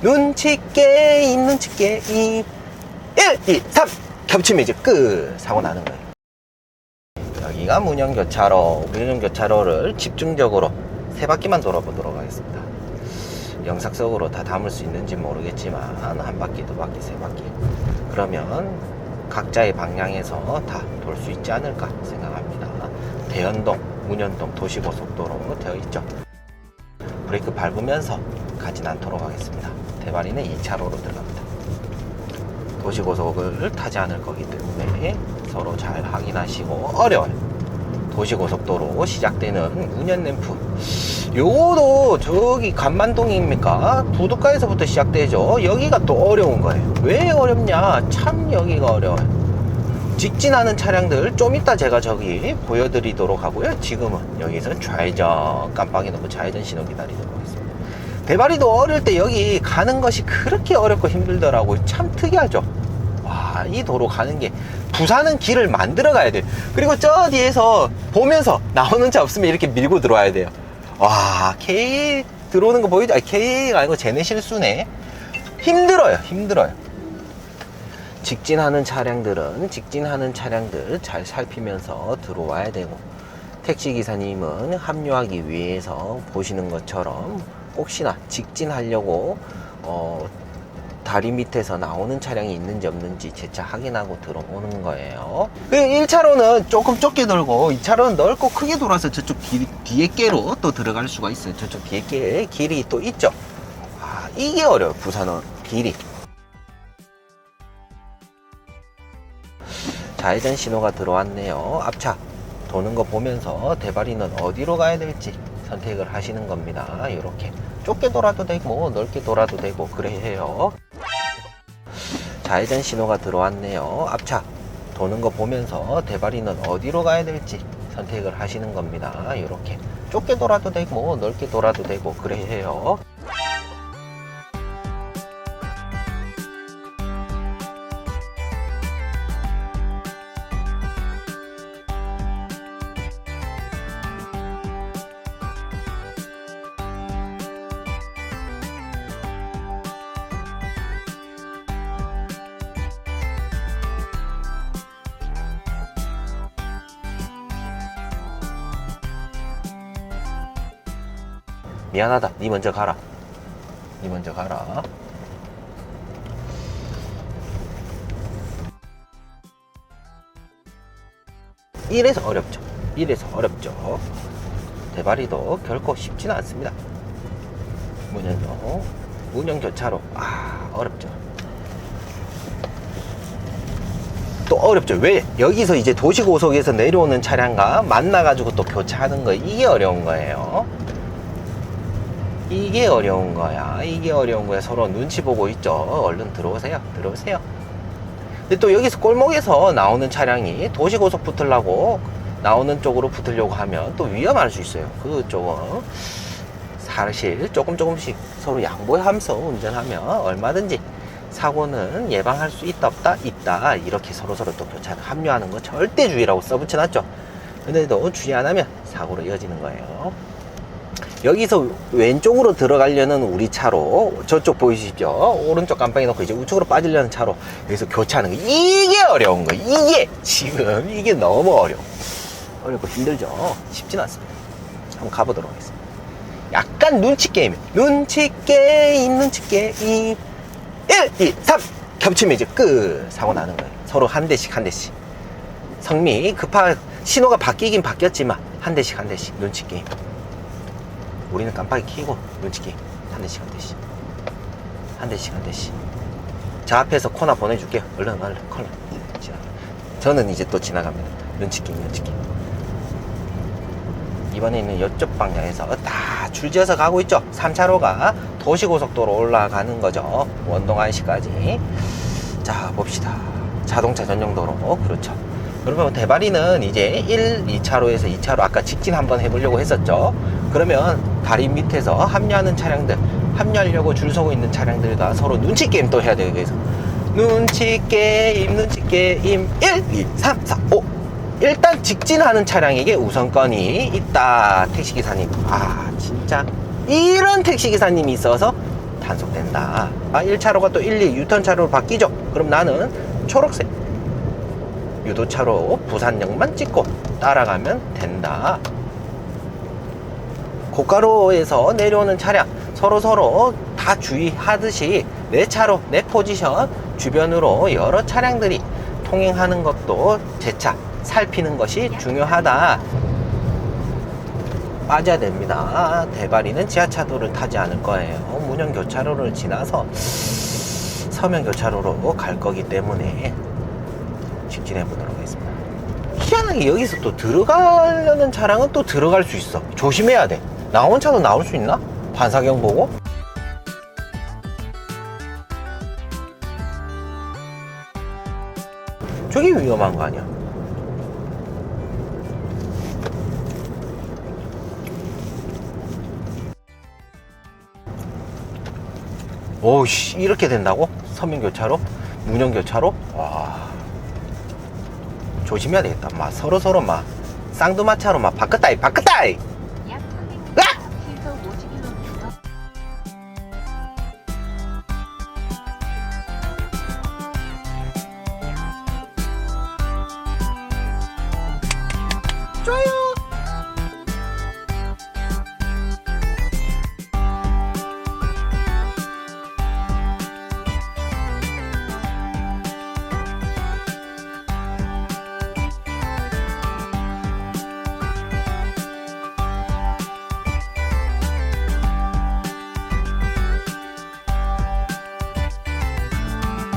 눈치 게임 눈치 게임 1, 2, 3 겹치면 이제 끝. 사고 나는 거예요. 여기가 문영교차로 문영교차로를 집중적으로 세 바퀴만 돌아보도록 하겠습니다. 영상 속으로 다 담을 수 있는지 모르겠지만 한 바퀴 두 바퀴 세 바퀴. 그러면 각자의 방향에서 다 돌 수 있지 않을까 생각합니다. 대연동 문현동 도시고속도로 되어 있죠. 브레이크 밟으면서 가진 않도록 하겠습니다 대발이는 2차로로 들어갑니다. 도시고속을 타지 않을 거기 때문에 서로 잘 확인하시고 어려워요. 도시고속도로 시작되는 문현램프. 요거도 저기 간만동입니까? 부두가에서부터 시작되죠. 여기가 또 어려운 거예요. 왜 어렵냐? 참 여기가 어려워요. 직진하는 차량들 좀 이따 제가 저기 보여드리도록 하고요. 지금은 여기서 좌회전 깜빡이 놓고 좌회전 신호 기다리도록 하겠습니다 대바리도 어릴 때 여기 가는 것이 그렇게 어렵고 힘들더라고요 참 특이하죠 와, 이 도로 가는 게 부산은 길을 만들어 가야 돼요. 그리고 저 뒤에서 보면서 나오는 차 없으면 이렇게 밀고 들어와야 돼요. 와, K 들어오는 거 보이죠? 아니, K가 아니고 제네 실수네. 힘들어요. 힘들어요. 직진하는 차량들은 직진하는 차량들 잘 살피면서 들어와야 되고 택시 기사님은 합류하기 위해서 보시는 것처럼 혹시나 직진하려고 어, 다리 밑에서 나오는 차량이 있는지 없는지 재차 확인하고 들어오는 거예요. 1차로는 조금 좁게 돌고 2차로는 넓고 크게 돌아서 저쪽 길, 뒤에 깨로 또 들어갈 수가 있어요. 저쪽 뒤에 깨 길이 또 있죠. 아, 이게 어려워요. 부산은 길이. 좌회전 신호가 들어왔네요. 앞차 도는 거 보면서 대바리는 어디로 가야 될지 선택을 하시는 겁니다. 이렇게 좁게 돌아도 되고 넓게 돌아도 되고 그래 해요. 좌회전 신호가 들어왔네요. 앞차 도는 거 보면서 대바리는 어디로 가야 될지 선택을 하시는 겁니다. 이렇게 좁게 돌아도 되고 넓게 돌아도 되고 그래 해요. 미안하다. 니 먼저 가라. 니 먼저 가라. 이래서 어렵죠. 이래서 어렵죠. 대바리도 결코 쉽지는 않습니다. 문현요. 문현교차로. 아, 어렵죠. 또 어렵죠. 왜? 여기서 이제 도시고속에서 내려오는 차량과 만나가지고 또 교차하는 거, 이게 어려운 거예요. 이게 어려운 거야. 이게 어려운 거야. 서로 눈치 보고 있죠. 얼른 들어오세요. 들어오세요. 근데 또 여기서 골목에서 나오는 차량이 도시고속 붙으려고 나오는 쪽으로 붙으려고 하면 또 위험할 수 있어요. 그쪽은 사실 조금 조금씩 서로 양보하면서 운전하면 얼마든지 사고는 예방할 수 있다 없다 있다 이렇게 서로 서로 또 교차를 합류하는 거 절대 주의라고 써붙여놨죠. 근데도 주의 안 하면 사고로 이어지는 거예요. 여기서 왼쪽으로 들어가려는 우리 차로 저쪽 보이시죠? 오른쪽 깜빡이 놓고 이제 우측으로 빠지려는 차로 여기서 교차하는 거. 이게 어려운 거 이게 지금 이게 너무 어려워. 어렵고 힘들죠. 쉽진 않습니다. 한번 가보도록 하겠습니다. 약간 눈치 게임. 눈치 게임 눈치 게임. 1, 2, 3 겹치면 이제 끝. 사고 나는 거예요. 서로 한 대씩 한 대씩. 성미 급하 신호가 바뀌긴 바뀌었지만 한 대씩 한 대씩. 눈치 게임 우리는 깜빡이 켜고 눈치 게임 한 대씩. 한 대씩 한 대씩. 저 앞에서 코나 보내줄게요. 얼른 얼른 코나 지나 저는 이제 또 지나갑니다. 눈치 게임 눈치 게임 이번에는 이쪽 방향에서 다 줄지어서 가고 있죠? 3차로가 도시고속도로 올라가는 거죠? 원동 안시까지. 자 봅시다. 자동차 전용도로. 그렇죠. 그러면 대바리는 이제 1, 2차로에서 2차로 아까 직진 한번 해보려고 했었죠 그러면 다리 밑에서 합류하는 차량들 합류하려고 줄 서고 있는 차량들과 서로 눈치 게임 또 해야 돼요 그래서 눈치 게임 눈치 게임 1, 2, 3, 4, 5 일단 직진하는 차량에게 우선권이 있다 택시기사님 아 진짜 이런 택시기사님이 있어서 단속된다. 아, 1차로가 또 1, 2 유턴 차로로 바뀌죠. 그럼 나는 초록색 유도차로 부산역만 찍고 따라가면 된다. 고가로에서 내려오는 차량 서로 서로 다 주의하듯이 내 차로 내 포지션 주변으로 여러 차량들이 통행하는 것도 제차 살피는 것이 중요하다. 빠져야 됩니다. 대바리는 지하차도를 타지 않을 거예요. 문영 교차로를 지나서 서면 교차로로 갈 거기 때문에 직진해 보도록 하겠습니다. 희한하게 여기서 또 들어가려는 차량은 또 들어갈 수 있어. 조심해야 돼. 나온 차도 나올 수 있나? 반사경 보고? 저게 위험한 거 아니야? 오씨 이렇게 된다고? 서민교차로? 문영교차로? 와 조심해야 되겠다 막 서로 서로 막 쌍두마차로 막 바꿨다이 바꿨다이 좋아요